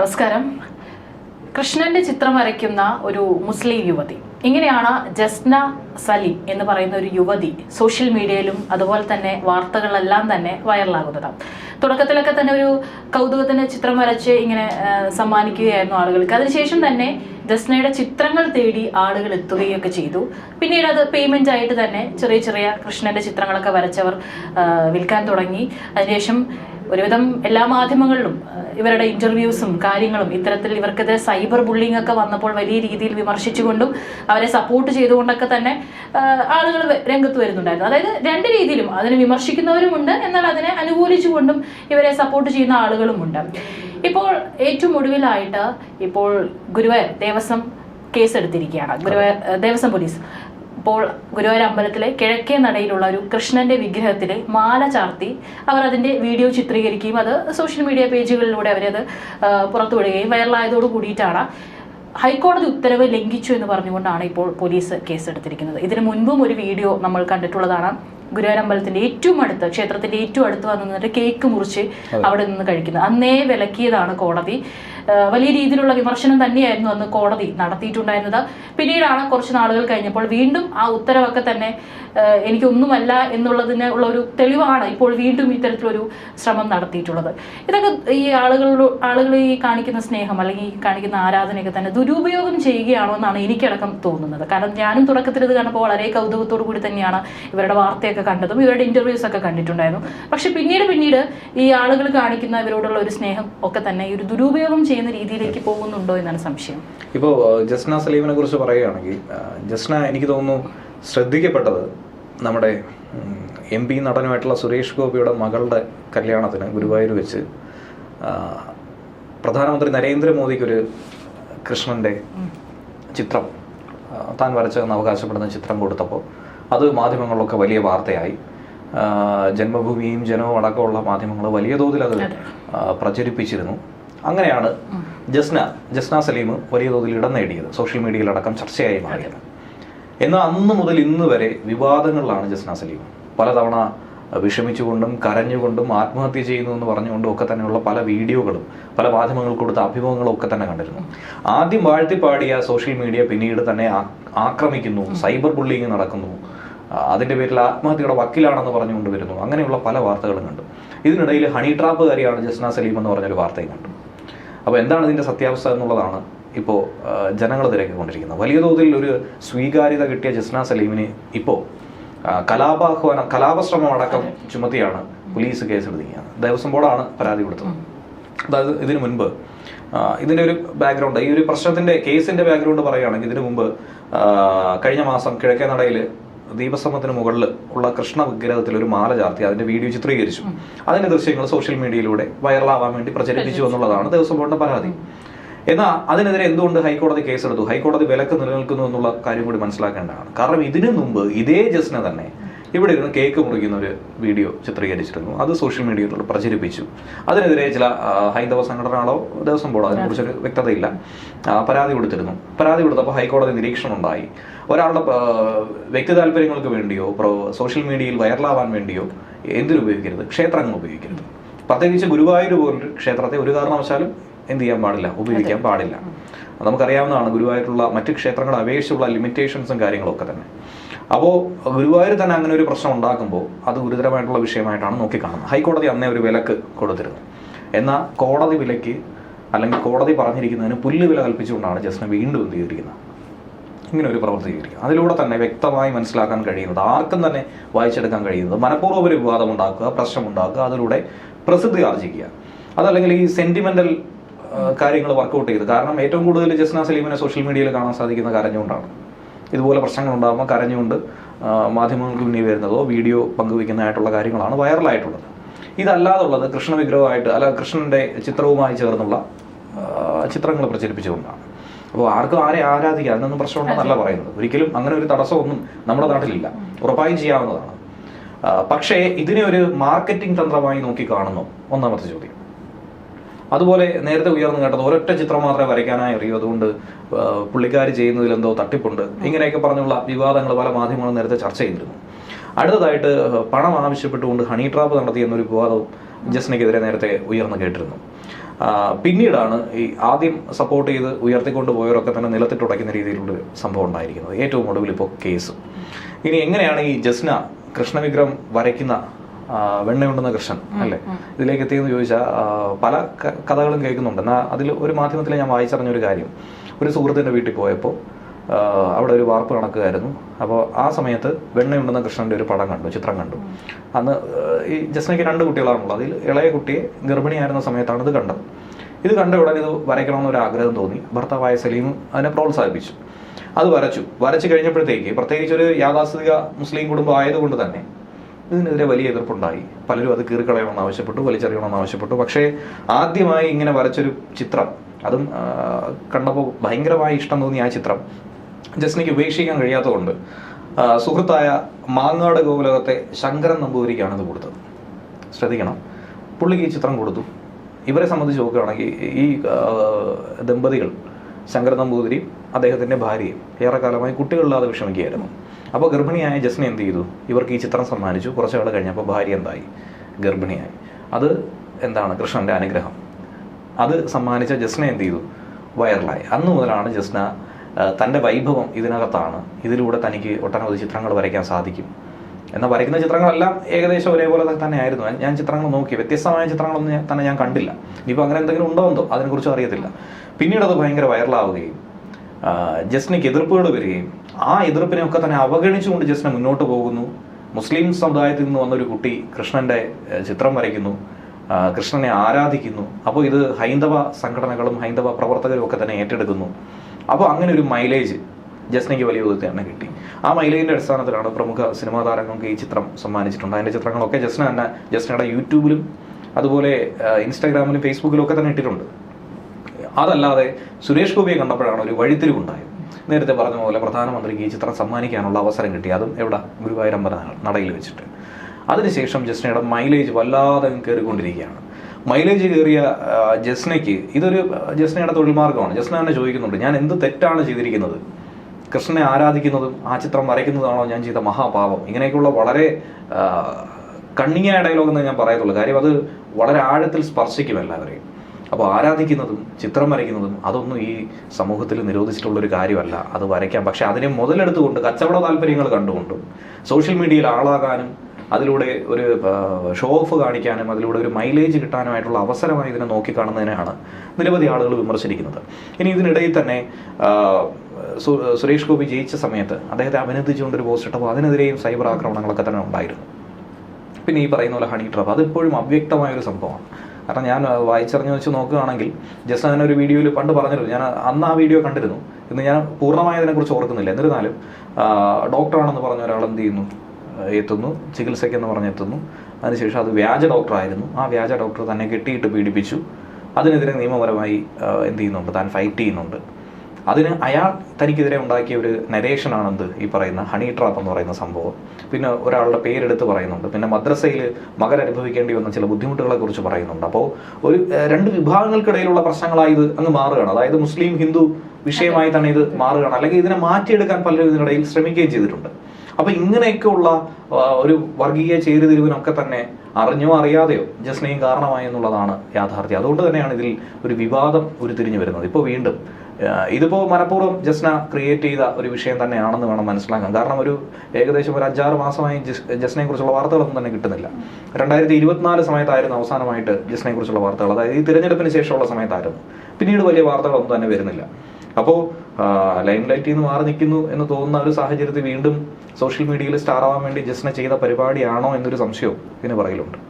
നമസ്കാരം. കൃഷ്ണന്റെ ചിത്രം വരയ്ക്കുന്ന ഒരു മുസ്ലിം യുവതി. ഇങ്ങനെയാണ് ജസ്ന സലീം എന്ന് പറയുന്ന ഒരു യുവതി സോഷ്യൽ മീഡിയയിലും അതുപോലെ തന്നെ വാർത്തകളെല്ലാം തന്നെ വൈറലാകുന്നത്. തുടക്കത്തിലൊക്കെ തന്നെ ഒരു കൗതുകത്തിന് ചിത്രം വരച്ച് ഇങ്ങനെ സമ്മാനിക്കുകയായിരുന്നു ആളുകൾക്ക്. അതിനുശേഷം തന്നെ ജസ്നയുടെ ചിത്രങ്ങൾ തേടി ആളുകൾ എത്തുകയൊക്കെ ചെയ്തു. പിന്നീട് അത് പേയ്മെന്റ് ആയിട്ട് തന്നെ ചെറിയ ചെറിയ കൃഷ്ണന്റെ ചിത്രങ്ങളൊക്കെ വരച്ചവർ വിൽക്കാൻ തുടങ്ങി. അതിനുശേഷം ഒരുവിധം എല്ലാ മാധ്യമങ്ങളിലും ഇവരുടെ ഇന്റർവ്യൂസും കാര്യങ്ങളും ഇത്തരത്തിൽ ഇവർക്കെതിരെ സൈബർ ബുള്ളിംഗ് ഒക്കെ വന്നപ്പോൾ വലിയ രീതിയിൽ വിമർശിച്ചുകൊണ്ടും അവരെ സപ്പോർട്ട് ചെയ്തുകൊണ്ടൊക്കെ തന്നെ ആളുകൾ രംഗത്ത് വരുന്നുണ്ടായിരുന്നു. അതായത് രണ്ട് രീതിയിലും അതിനെ വിമർശിക്കുന്നവരുമുണ്ട് എന്നാൽ അതിനെ അനുകൂലിച്ചുകൊണ്ടും ഇവരെ സപ്പോർട്ട് ചെയ്യുന്ന ആളുകളുമുണ്ട്. ഇപ്പോൾ ഏറ്റവും ഒടുവിലായിട്ട് ഇപ്പോൾ ഗുരുവായൂർ ദേവസ്വം കേസെടുത്തിരിക്കുകയാണ്. ഗുരുവായൂർ ദേവസ്വം പോലീസ്. ഇപ്പോൾ ഗുരുവായൂർ അമ്പലത്തിലെ കിഴക്കേ നടയിലുള്ള ഒരു കൃഷ്ണന്റെ വിഗ്രഹത്തിലെ മാല ചാർത്തി അവർ അതിന്റെ വീഡിയോ ചിത്രീകരിക്കുകയും അത് സോഷ്യൽ മീഡിയ പേജുകളിലൂടെ അവരത് പുറത്തുവിടുകയും വൈറലായതോട് കൂടിയിട്ടാണ്. ഹൈക്കോടതി ഉത്തരവ് ലംഘിച്ചു എന്ന് പറഞ്ഞുകൊണ്ടാണ് ഇപ്പോൾ പോലീസ് കേസെടുത്തിരിക്കുന്നത്. ഇതിനു മുൻപും ഒരു വീഡിയോ നമ്മൾ കണ്ടിട്ടുള്ളതാണ്. ഗുരുവായൂർ അമ്പലത്തിന്റെ ഏറ്റവും അടുത്ത് ക്ഷേത്രത്തിന്റെ ഏറ്റവും അടുത്ത് വന്ന് നിന്നിട്ട് കേക്ക് മുറിച്ച് അവിടെ നിന്ന് കഴിക്കുന്നത് അന്നേ വിലക്കിയതാണ് കോടതി. വലിയ രീതിയിലുള്ള വിമർശനം തന്നെയായിരുന്നു അന്ന് കോടതി നടത്തിയിട്ടുണ്ടായിരുന്നത്. പിന്നീടാണ് കുറച്ച് നാളുകൾ കഴിഞ്ഞപ്പോൾ വീണ്ടും ആ ഉത്തരവൊക്കെ തന്നെ എനിക്കൊന്നുമല്ല എന്നുള്ളതിന് ഉള്ള ഒരു തെളിവാണ് ഇപ്പോൾ വീണ്ടും ഇത്തരത്തിലൊരു ശ്രമം നടത്തിയിട്ടുള്ളത്. ഇതൊക്കെ ഈ ആളുകളോട് ആളുകൾ ഈ കാണിക്കുന്ന സ്നേഹം അല്ലെങ്കിൽ ഈ കാണിക്കുന്ന ആരാധനയൊക്കെ തന്നെ ദുരുപയോഗം ചെയ്യുകയാണോ എന്നാണ് എനിക്കടക്കം തോന്നുന്നത്. കാരണം ഞാനും തുടക്കത്തിൽ ഇത് കണ്ടപ്പോൾ വളരെ കൗതുകത്തോടു കൂടി തന്നെയാണ് ഇവരുടെ വാർത്തയൊക്കെ കണ്ടതും ഇവരുടെ ഇന്റർവ്യൂസ് ഒക്കെ കണ്ടിട്ടുണ്ടായിരുന്നു. പക്ഷെ പിന്നീട് പിന്നീട് ഈ ആളുകൾ കാണിക്കുന്ന ഇവരോടുള്ള ഒരു സ്നേഹം ഒക്കെ തന്നെ ഈ ഒരു ദുരുപയോഗം ചെയ്യുന്ന രീതിയിലേക്ക് പോകുന്നുണ്ടോ എന്നാണ് സംശയം. ഇപ്പോ ജസ്ന സലീമിനെ കുറിച്ച് പറയുകയാണെങ്കിൽ ജസ്ന എനിക്ക് തോന്നുന്നു ശ്രദ്ധിക്കപ്പെട്ടത് നമ്മുടെ എം പി നടനുമായിട്ടുള്ള സുരേഷ് ഗോപിയുടെ മകളുടെ കല്യാണത്തിന് ഗുരുവായൂർ വെച്ച് പ്രധാനമന്ത്രി നരേന്ദ്രമോദിക്കൊരു കൃഷ്ണന്റെ ചിത്രം താൻ വരച്ചതെന്ന് അവകാശപ്പെടുന്ന ചിത്രം കൊടുത്തപ്പോൾ അത് മാധ്യമങ്ങളിലൊക്കെ വലിയ വാർത്തയായി. ജന്മഭൂമിയും ജനവും അടക്കമുള്ള മാധ്യമങ്ങൾ വലിയ തോതിൽ അത് പ്രചരിപ്പിച്ചിരുന്നു. അങ്ങനെയാണ് ജസ്ന ജസ്ന സലീം വലിയ തോതിൽ ഇടം നേടിയത്. സോഷ്യൽ മീഡിയയിലടക്കം ചർച്ചയായി മാറിയത്. എന്നാൽ അന്ന് മുതൽ ഇന്ന് വരെ വിവാദങ്ങളിലാണ് ജസ്ന സലീം. പലതവണ വിഷമിച്ചുകൊണ്ടും കരഞ്ഞുകൊണ്ടും ആത്മഹത്യ ചെയ്യുന്നു എന്ന് പറഞ്ഞുകൊണ്ടും ഒക്കെ തന്നെയുള്ള പല വീഡിയോകളും പല മാധ്യമങ്ങൾ കൊടുത്ത അഭിമുഖങ്ങളും ഒക്കെ തന്നെ കണ്ടിരുന്നു. ആദ്യം വാഴ്ത്തിപ്പാടിയ സോഷ്യൽ മീഡിയ പിന്നീട് തന്നെ ആക്രമിക്കുന്നു സൈബർ ബുള്ളിങ് നടക്കുന്നു. അതിന്റെ പേരിൽ ആത്മഹത്യയുടെ വക്കീലാണെന്ന് പറഞ്ഞുകൊണ്ട് വരുന്നു. അങ്ങനെയുള്ള പല വാർത്തകളും കണ്ടു. ഇതിനിടയിൽ ഹണി ട്രാപ്പുകാരിയാണ് ജസ്ന സലീം എന്ന് പറഞ്ഞൊരു വാർത്തയും കണ്ടു. അപ്പോൾ എന്താണ് ഇതിന്റെ സത്യാവസ്ഥ എന്നുള്ളതാണ് ഇപ്പോൾ ജനങ്ങൾ തിരക്കിക്കൊണ്ടിരിക്കുന്നത് വലിയ തോതിൽ ഒരു സ്വീകാര്യത കിട്ടിയ ജസ്ന സലീമിന് ഇപ്പോൾ കലാപാഹ്വാനം കലാപശ്രമം അടക്കം ചുമത്തിയാണ് പോലീസ് കേസെടുത്തിരിക്കുന്നത്. ദേവസ്വം ബോർഡാണ് പരാതി കൊടുത്തത്. അതായത് ഇതിനു മുൻപ് ഇതിന്റെ ഒരു ബാക്ക്ഗ്രൗണ്ട് ഈ ഒരു പ്രശ്നത്തിന്റെ കേസിന്റെ ബാക്ക്ഗ്രൗണ്ട് പറയുകയാണെങ്കിൽ ഇതിനു മുമ്പ് കഴിഞ്ഞ മാസം കിഴക്കേ നടയിൽ ദീപസ്തംഭത്തിന് മുകളിൽ ഉള്ള കൃഷ്ണ വിഗ്രഹത്തിൽ ഒരു മാല ചാർത്തി അതിന്റെ വീഡിയോ ചിത്രീകരിച്ചു. അതിന്റെ ദൃശ്യങ്ങൾ സോഷ്യൽ മീഡിയയിലൂടെ വൈറലാവാൻ വേണ്ടി പ്രചരിപ്പിച്ചു എന്നുള്ളതാണ് ദേവസ്വം ബോർഡിന്റെ പരാതി. എന്നാൽ അതിനെതിരെ എന്തുകൊണ്ട് ഹൈക്കോടതി കേസെടുത്തു? ഹൈക്കോടതി വിലക്ക് നിലനിൽക്കുന്നു എന്നുള്ള കാര്യം കൂടി മനസ്സിലാക്കേണ്ടതാണ്. കാരണം ഇതിനു മുമ്പ് ഇതേ ജസ്റ്റിനെ തന്നെ ഇവിടെ ഇരുന്ന് കേക്ക് മുറിക്കുന്ന ഒരു വീഡിയോ ചിത്രീകരിച്ചിരുന്നു. അത് സോഷ്യൽ മീഡിയയിലൂടെ പ്രചരിപ്പിച്ചു. അതിനെതിരെ ചില ഹൈന്ദവ സംഘടനകളോ ദേവസ്വം ബോർഡോ അതിനെക്കുറിച്ചൊരു വ്യക്തതയില്ല. പരാതി കൊടുത്തിരുന്നു. പരാതി കൊടുത്തപ്പോൾ ഹൈക്കോടതി നിരീക്ഷണം ഉണ്ടായി ഒരാളുടെ വ്യക്തി താല്പര്യങ്ങൾക്ക് വേണ്ടിയോ സോഷ്യൽ മീഡിയയിൽ വൈറലാവാൻ വേണ്ടിയോ എന്തിനുപയോഗിക്കരുത്? ക്ഷേത്രങ്ങൾ ഉപയോഗിക്കരുത്. പ്രത്യേകിച്ച് ഗുരുവായൂർ പോലൊരു ക്ഷേത്രത്തെ ഒരു കാരണവശാലും എന്ത് ചെയ്യാൻ പാടില്ല ഉപയോഗിക്കാൻ പാടില്ല. അത് നമുക്കറിയാവുന്നതാണ് ഗുരുവായൂരുള്ള മറ്റ് ക്ഷേത്രങ്ങളെ അപേക്ഷിച്ചുള്ള ലിമിറ്റേഷൻസും കാര്യങ്ങളൊക്കെ തന്നെ. അപ്പോൾ ഗുരുവായൂർ തന്നെ അങ്ങനെ ഒരു പ്രശ്നം ഉണ്ടാക്കുമ്പോൾ അത് ഗുരുതരമായിട്ടുള്ള വിഷയമായിട്ടാണ് നോക്കിക്കാണുന്നത്. ഹൈക്കോടതി അന്നേ ഒരു വിലക്ക് കൊടുത്തിരുന്നു. എന്നാൽ കോടതി വിലക്ക് അല്ലെങ്കിൽ കോടതി പറഞ്ഞിരിക്കുന്നതിന് പുല്ല് വില കൽപ്പിച്ചുകൊണ്ടാണ് ജസ്റ്റിനെ വീണ്ടും എന്ത് ചെയ്തിരിക്കുന്നത്? ഇങ്ങനെ ഒരു പ്രവൃത്തി ചെയ്തിരിക്കുക അതിലൂടെ തന്നെ വ്യക്തമായി മനസ്സിലാക്കാൻ കഴിയുന്നത് ആർക്കും തന്നെ വായിച്ചെടുക്കാൻ കഴിയുന്നത് മനഃപൂർവം ഒരു വിവാദം ഉണ്ടാക്കുക പ്രശ്നം ഉണ്ടാക്കുക അതിലൂടെ പ്രസിദ്ധി ആർജിക്കുക അതല്ലെങ്കിൽ ഈ സെന്റിമെന്റൽ കാര്യങ്ങൾ വർക്കൗട്ട് ചെയ്ത്. കാരണം ഏറ്റവും കൂടുതൽ ജസ്ന സലീമിനെ സോഷ്യൽ മീഡിയയിൽ കാണാൻ സാധിക്കുന്ന കരഞ്ഞുകൊണ്ടാണ്. ഇതുപോലെ പ്രശ്നങ്ങൾ ഉണ്ടാകുമ്പോൾ കരഞ്ഞുകൊണ്ട് മാധ്യമങ്ങൾക്ക് മുന്നിൽ വരുന്നതോ വീഡിയോ പങ്കുവയ്ക്കുന്നതായിട്ടുള്ള കാര്യങ്ങളാണ് വൈറലായിട്ടുള്ളത് ഇതല്ലാതുള്ളത് കൃഷ്ണ വിഗ്രഹമായിട്ട് അല്ല കൃഷ്ണന്റെ ചിത്രവുമായി ചേർന്നുള്ള ചിത്രങ്ങൾ പ്രചരിപ്പിച്ചുകൊണ്ടാണ്. അപ്പോൾ ആർക്കും ആരെ ആരാധിക്കാം അതിനൊന്നും പ്രശ്നമുണ്ടെന്നല്ല പറയുന്നത്. ഒരിക്കലും അങ്ങനെ ഒരു തടസ്സമൊന്നും നമ്മുടെ നാട്ടിലില്ല. ഉറപ്പായും ചെയ്യാവുന്നതാണ്. പക്ഷേ ഇതിനെ ഒരു മാർക്കറ്റിംഗ് തന്ത്രമായി നോക്കി കാണുന്നു. ഒന്നാമത്തെ ചോദ്യം. അതുപോലെ നേരത്തെ ഉയർന്നു കേട്ടത് ഒരൊറ്റ ചിത്രം മാത്രമേ വരയ്ക്കാനായി അറിയൂ. അതുകൊണ്ട് പുള്ളിക്കാർ ചെയ്യുന്നതിൽ എന്തോ തട്ടിപ്പുണ്ട്. ഇങ്ങനെയൊക്കെ പറഞ്ഞുള്ള വിവാദങ്ങൾ പല മാധ്യമങ്ങളും നേരത്തെ ചർച്ച ചെയ്തിരുന്നു. അടുത്തതായിട്ട് പണം ആവശ്യപ്പെട്ടുകൊണ്ട് ഹണി ട്രാപ്പ് നടത്തി എന്നൊരു വിവാദവും ജസ്നയ്ക്കെതിരെ നേരത്തെ ഉയർന്നു കേട്ടിരുന്നു. പിന്നീടാണ് ഈ ആദ്യം സപ്പോർട്ട് ചെയ്ത് ഉയർത്തിക്കൊണ്ട് പോയവരൊക്കെ തന്നെ നിലത്തിട്ടുടയ്ക്കുന്ന രീതിയിലുള്ള സംഭവം ഉണ്ടായിരിക്കുന്നത്. ഏറ്റവും ഒടുവിൽ ഇപ്പോൾ കേസ്. ഇനി എങ്ങനെയാണ് ഈ ജസ്ന കൃഷ്ണവിഗ്രഹം വരയ്ക്കുന്ന വെണ്ണയുണ്ടെന്ന കൃഷ്ണൻ അല്ലേ? ഇതിലേക്ക് എത്തിയെന്ന് ചോദിച്ചാൽ പല കഥകളും കേൾക്കുന്നുണ്ട്. എന്നാൽ അതിൽ ഒരു മാധ്യമത്തിൽ ഞാൻ വായിച്ചറിഞ്ഞ ഒരു കാര്യം. ഒരു സുഹൃത്തിന്റെ വീട്ടിൽ പോയപ്പോൾ അവിടെ ഒരു വാർപ്പ് നടക്കുകയായിരുന്നു. അപ്പോൾ ആ സമയത്ത് വെണ്ണയുണ്ടെന്ന കൃഷ്ണന്റെ ഒരു പടം കണ്ടു ചിത്രം കണ്ടു. അന്ന് ഈ ജസ്നയ്ക്ക് രണ്ട് കുട്ടികളാണുള്ളത്. അതിൽ ഇളയ കുട്ടിയെ ഗർഭിണിയായിരുന്ന സമയത്താണ് ഇത് കണ്ടത്. ഇത് കണ്ട ഉടനെ ഇത് വരയ്ക്കണമെന്നൊരു ആഗ്രഹം തോന്നി. ഭർത്താവായ സലീം അതിനെ പ്രോത്സാഹിപ്പിച്ചു. അത് വരച്ചു. വരച്ചു കഴിഞ്ഞപ്പോഴത്തേക്ക് പ്രത്യേകിച്ച് ഒരു യാഥാസ്ഥിതിക മുസ്ലിം കുടുംബം ആയതുകൊണ്ട് തന്നെ ഇതിനെതിരെ വലിയ എതിർപ്പുണ്ടായി. പലരും അത് കീറിക്കളയണമെന്ന് ആവശ്യപ്പെട്ടു വലിച്ചെറിയണമെന്ന് ആവശ്യപ്പെട്ടു. പക്ഷേ ആദ്യമായി ഇങ്ങനെ വരച്ചൊരു ചിത്രം അതും കണ്ടപ്പോൾ ഭയങ്കരമായി ഇഷ്ടം തോന്നിയ ആ ചിത്രം ജസ്നിക്ക് ഉപേക്ഷിക്കാൻ കഴിയാത്തതുകൊണ്ട് സുഹൃത്തായ മാങ്ങാട് ഗോകുലകത്തെ ശങ്കരൻ നമ്പൂതിരിക്കാണ് ഇത് കൊടുത്തത്. ശ്രദ്ധിക്കണം. പുള്ളിക്ക് ഈ ചിത്രം കൊടുത്തു. ഇവരെ സംബന്ധിച്ച് നോക്കുകയാണെങ്കിൽ ഈ ദമ്പതികൾ ശങ്കരൻ നമ്പൂതിരി അദ്ദേഹത്തിന്റെ ഭാര്യയും ഏറെക്കാലമായി കുട്ടികളില്ലാതെ വിഷമിക്കുകയായിരുന്നു. അപ്പോൾ ഗർഭിണിയായ ജസ്ന എന്ത് ചെയ്തു? ഇവർക്ക് ഈ ചിത്രം സമ്മാനിച്ചു. കുറച്ച് നാൾ കഴിഞ്ഞപ്പോൾ ഭാര്യ എന്തായി? ഗർഭിണിയായി. അത് എന്താണ്? കൃഷ്ണന്റെ അനുഗ്രഹം. അത് സമ്മാനിച്ച ജസ്ന എന്ത് ചെയ്തു? വൈറലായി. അന്ന് മുതലാണ് ജസ്ന തന്റെ വൈഭവം ഇതിനകത്താണ്. ഇതിലൂടെ തനിക്ക് ഒട്ടനവധി ചിത്രങ്ങൾ വരയ്ക്കാൻ സാധിക്കും. എന്നാൽ വരയ്ക്കുന്ന ചിത്രങ്ങളെല്ലാം ഏകദേശം ഒരേപോലെ തന്നെ ആയിരുന്നു ഞാൻ- ചിത്രങ്ങൾ നോക്കി. വ്യത്യസ്തമായ ചിത്രങ്ങളൊന്നും തന്നെ ഞാൻ കണ്ടില്ല. ഇനിയിപ്പോൾ അങ്ങനെ എന്തെങ്കിലും ഉണ്ടോ എന്തോ? അതിനെക്കുറിച്ച് അറിയത്തില്ല. പിന്നീട് അത് ഭയങ്കര വൈറലാവുകയും ജസ്നയ്ക്ക് എതിർപ്പുകൾ വരികയും ആ എതിർപ്പിനെയൊക്കെ തന്നെ അവഗണിച്ചുകൊണ്ട് ജസ്ന മുന്നോട്ട് പോകുന്നു. മുസ്ലിം സമുദായത്തിൽ നിന്ന് വന്നൊരു കുട്ടി കൃഷ്ണന്റെ ചിത്രം വരയ്ക്കുന്നു. കൃഷ്ണനെ ആരാധിക്കുന്നു. അപ്പോൾ ഇത് ഹൈന്ദവ സംഘടനകളും ഹൈന്ദവ പ്രവർത്തകരും ഒക്കെ തന്നെ ഏറ്റെടുക്കുന്നു. അപ്പോൾ അങ്ങനെ ഒരു മൈലേജ് ജസ്നയ്ക്ക് വലിയ വിധത്തിൽ തന്നെ കിട്ടി. ആ മൈലേജിന്റെ അടിസ്ഥാനത്തിലാണ് പ്രമുഖ സിനിമാ താരങ്ങൾക്ക് ഈ ചിത്രം സമ്മാനിച്ചിട്ടുണ്ട്. അതിന്റെ ചിത്രങ്ങളൊക്കെ ജസ്ന തന്നെ ജസ്നയുടെ യൂട്യൂബിലും അതുപോലെ ഇൻസ്റ്റാഗ്രാമിലും ഫേസ്ബുക്കിലും ഒക്കെ തന്നെ ഇട്ടിട്ടുണ്ട്. അതല്ലാതെ സുരേഷ് ഗോപിയെ കണ്ടപ്പോഴാണ് ഒരു വഴിത്തിരിവുണ്ടായത്. നേരത്തെ പറഞ്ഞ പോലെ പ്രധാനമന്ത്രിക്ക് ഈ ചിത്രം സമ്മാനിക്കാനുള്ള അവസരം കിട്ടി. അതും എവിടെ? ഗുരുവായൂരമ്പല നടയിൽ വെച്ചിട്ട്. അതിനുശേഷം ജസ്നയുടെ മൈലേജ് വല്ലാതെ കയറിക്കൊണ്ടിരിക്കുകയാണ്. മൈലേജ് കയറിയ ജസ്നയ്ക്ക് ഇതൊരു ജസ്നയുടെ തൊഴിൽ മാർഗമാണ് ജസ്ന തന്നെ ചോദിക്കുന്നുണ്ട് ഞാൻ എന്ത് തെറ്റാണ് ചെയ്തിരിക്കുന്നത്? കൃഷ്ണനെ ആരാധിക്കുന്നതും ആ ചിത്രം വരയ്ക്കുന്നതാണോ ഞാൻ ചെയ്ത മഹാപാപം? ഇങ്ങനെയൊക്കെയുള്ള വളരെ കണ്ണിങ്ങായ ഡയലോഗ് എന്ന് ഞാൻ പറയത്തുള്ളൂ. കാര്യം അത് വളരെ ആഴത്തിൽ സ്പർശിക്കും എല്ലാവരെയും. അപ്പോൾ ആരാധിക്കുന്നതും ചിത്രം വരയ്ക്കുന്നതും അതൊന്നും ഈ സമൂഹത്തിൽ നിരോധിച്ചിട്ടുള്ള ഒരു കാര്യമല്ല. അത് വരയ്ക്കാം. പക്ഷെ അതിനെ മുതലെടുത്തുകൊണ്ട് കച്ചവട താല്പര്യങ്ങൾ കണ്ടുകൊണ്ടും സോഷ്യൽ മീഡിയയിൽ ആളാകാനും അതിലൂടെ ഒരു ഷോ ഓഫ് കാണിക്കാനും അതിലൂടെ ഒരു മൈലേജ് കിട്ടാനുമായിട്ടുള്ള അവസരമായി ഇതിനെ നോക്കിക്കാണുന്നതിനാണ് നിരവധി ആളുകൾ വിമർശിക്കുന്നത് ഇനി ഇതിനിടയിൽ തന്നെ സുരേഷ് ഗോപി ജയിച്ച സമയത്ത് അദ്ദേഹത്തെ അഭിനന്ദിച്ചുകൊണ്ടൊരു പോസ്റ്റ് ഇട്ടപ്പോൾ അതിനെതിരെയും സൈബർ ആക്രമണങ്ങളൊക്കെ തന്നെ ഉണ്ടായിരുന്നു. പിന്നെ ഈ പറയുന്ന പോലെ ഹണി ട്രാപ്പ് അതിപ്പോഴും അവ്യക്തമായ ഒരു സംഭവമാണ്. കാരണം ഞാൻ വായിച്ചറിഞ്ഞു വെച്ച് നോക്കുകയാണെങ്കിൽ ജസ്റ്റ് അങ്ങനെ ഒരു വീഡിയോയിൽ പണ്ട് പറഞ്ഞിരുന്നു. ഞാൻ അന്ന് ആ വീഡിയോ കണ്ടിരുന്നു. ഇന്ന് ഞാൻ പൂർണമായി അതിനെക്കുറിച്ച് ഓർക്കുന്നില്ല. എന്നിരുന്നാലും ഡോക്ടറാണെന്ന് പറഞ്ഞ ഒരാൾ എന്ത് ചെയ്യുന്നു? എത്തുന്നു. ചികിത്സയ്ക്കെന്ന് പറഞ്ഞ് എത്തുന്നു. അതിനുശേഷം അത് വ്യാജ ഡോക്ടറായിരുന്നു. ആ വ്യാജ ഡോക്ടർ തന്നെ കെട്ടിയിട്ട് പീഡിപ്പിച്ചു. അതിനെതിരെ നിയമപരമായി എന്ത് ചെയ്യുന്നുണ്ട്? താൻ ഫൈറ്റ് ചെയ്യുന്നുണ്ട്. അതിന് അയാൾ തനിക്കെതിരെ ഉണ്ടാക്കിയ ഒരു നരേഷനാണെന്ത് ഈ പറയുന്ന ഹണി ട്രാപ്പ് എന്ന് പറയുന്ന സംഭവം. പിന്നെ ഒരാളുടെ പേരെടുത്ത് പറയുന്നുണ്ട്. പിന്നെ മദ്രസയിൽ മകൻ അനുഭവിക്കേണ്ടി വന്ന ചില ബുദ്ധിമുട്ടുകളെ കുറിച്ച് പറയുന്നുണ്ട്. അപ്പോൾ ഒരു രണ്ട് വിഭാഗങ്ങൾക്കിടയിലുള്ള പ്രശ്നങ്ങളായി ഇത് അങ്ങ് മാറുകയാണ്. അതായത് മുസ്ലിം ഹിന്ദു വിഷയമായി തന്നെ ഇത് മാറുകയാണ്. അല്ലെങ്കിൽ ഇതിനെ മാറ്റിയെടുക്കാൻ പലരും ഇതിനിടയിൽ ശ്രമിക്കുകയും ചെയ്തിട്ടുണ്ട്. അപ്പൊ ഇങ്ങനെയൊക്കെയുള്ള ഒരു വർഗീയ ചേരുതിരിവിനൊക്കെ തന്നെ അറിഞ്ഞോ അറിയാതെയോ ജസ്നയും കാരണമായി എന്നുള്ളതാണ് യാഥാർത്ഥ്യം. അതുകൊണ്ട് തന്നെയാണ് ഇതിൽ ഒരു വിവാദം ഉരുത്തിരിഞ്ഞു വരുന്നത് ഇപ്പോൾ വീണ്ടും ഇതിപ്പോൾ ഇതിപ്പോ മനഃപൂർവം ജസ്ന ക്രിയേറ്റ് ചെയ്ത ഒരു വിഷയം തന്നെയാണെന്ന് വേണം മനസ്സിലാക്കാൻ. കാരണം ഒരു ഏകദേശം ഒരു അഞ്ചാറ് മാസമായി ജസ് ജസ്നയെ കുറിച്ചുള്ള വാർത്തകളൊന്നും തന്നെ കിട്ടുന്നില്ല. രണ്ടായിരത്തി ഇരുപത്തിനാല് സമയത്തായിരുന്നു അവസാനമായിട്ട് ജസ്നയെ കുറിച്ചുള്ള വാർത്തകൾ. അതായത് ഈ തിരഞ്ഞെടുപ്പിന് ശേഷമുള്ള സമയത്തായിരുന്നു. പിന്നീട് വലിയ വാർത്തകളൊന്നും തന്നെ വരുന്നില്ല. അപ്പോൾ ലൈം ലൈറ്റിൽ നിന്ന് മാറി നിൽക്കുന്നു എന്ന് തോന്നുന്ന ഒരു സാഹചര്യത്തിൽ വീണ്ടും സോഷ്യൽ മീഡിയയിൽ സ്റ്റാർ ആവാൻ വേണ്ടി ജസ്ന ചെയ്ത പരിപാടിയാണോ എന്നൊരു സംശയവും ഇതിന് പറയലുണ്ട്